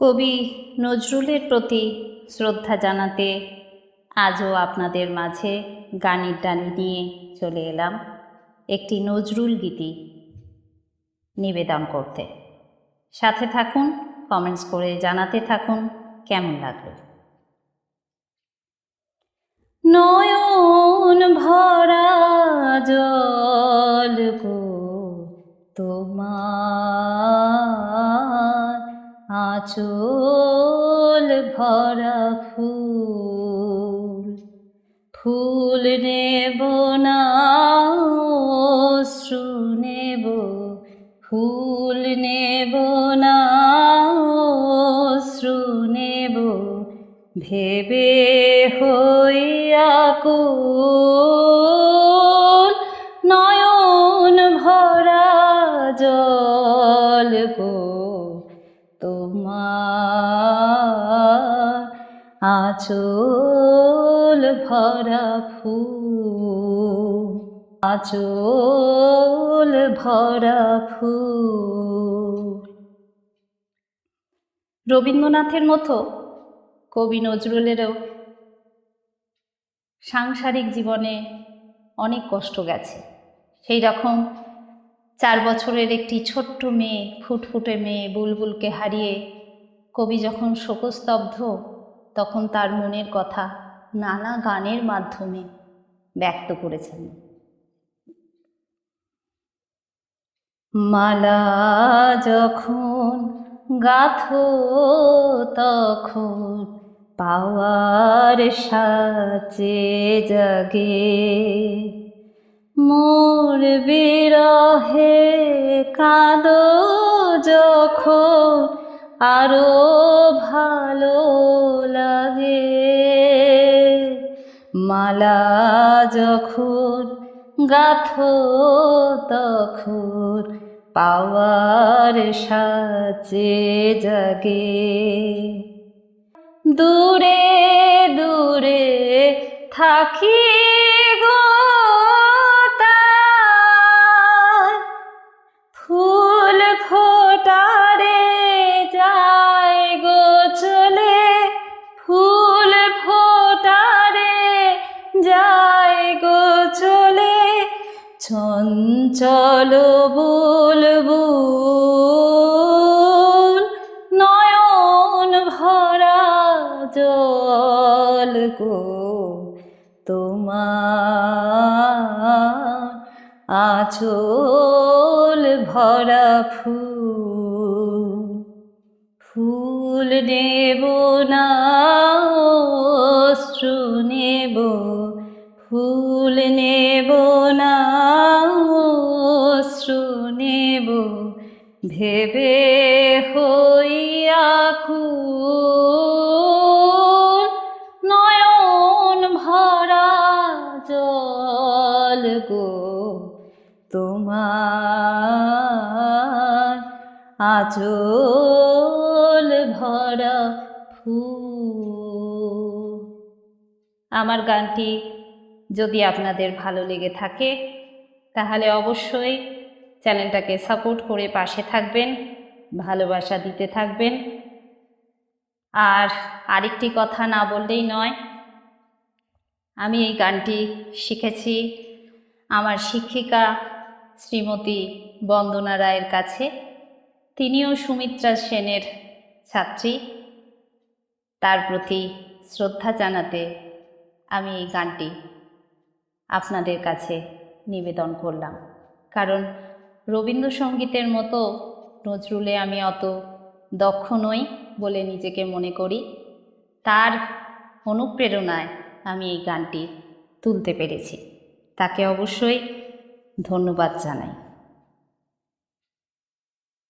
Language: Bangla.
কবি নজরুলের প্রতি শ্রদ্ধা জানাতে আজও আপনাদের মাঝে গানের ডালি নিয়ে চলে এলাম একটি নজরুল গীতি নিবেদন করতে। সাথে থাকুন কমেন্টস করে জানাতে থাকুন, কেমন লাগল? নয়ন ভরা জল তোমার আঁচল ভরা ফুল ফুল নেব না, অশ্রু নেব, ফুল নেব না, অশ্রু নেব, ভেবে হইয়া কুল তোমার আঁচল ভরা ফুল, আঁচল ভরা ফুল। রবীন্দ্রনাথের মতো কবি নজরুলেরও সাংসারিক জীবনে অনেক কষ্ট গেছে। সেই রকম চার বছরের একটি ছোট্ট মেয়ে, ফুটফুটে মেয়ে বুলবুলকে হারিয়ে কবি যখন শোকস্তব্ধ, তখন তার মনের কথা নানা গানের মাধ্যমে ব্যক্ত করেছেন। মালা যখন গাথো তখন পাওয়ার সাচে জাগে, মোর বিরহে কাঁদো যখন আরও ভালো লাগে। মালা যখন গাথো তখন পাওয়ার সাচে জাগে। দূরে দূরে থাকি চঞ্চল বুলবুল, নয়ন ভরা জল গো তোমার আঁচল ভরা ফুল ফুল নেব না, অশ্রু নেব, ফুল নেব ভেবে হইয়া কুল নয়ন ভরা জল গো, তোমার আচল ভরা ফুল। আমার গানটি যদি আপনাদের ভালো লেগে থাকে, তাহলে অবশ্যই চ্যানেলটাকে সাপোর্ট করে পাশে থাকবেন, ভালোবাসা দিতে থাকবেন। আর আরেকটি কথা না বললেই নয়, আমি এই গানটি শিখেছি আমার শিক্ষিকা শ্রীমতী বন্দনা রায়ের কাছে। তিনিও সুমিত্রা সেনের ছাত্রী। তার প্রতি শ্রদ্ধা জানাতে আমি এই গানটি আপনাদের কাছে নিবেদন করলাম। কারণ রবীন্দ্রসঙ্গীতের মতো, নজরুলে আমি অত দক্ষ নই বলে নিজেকে মনে করি। তার অনুপ্রেরণায় আমি এই গানটি তুলতে পেরেছি। তাকে অবশ্যই ধন্যবাদ জানাই।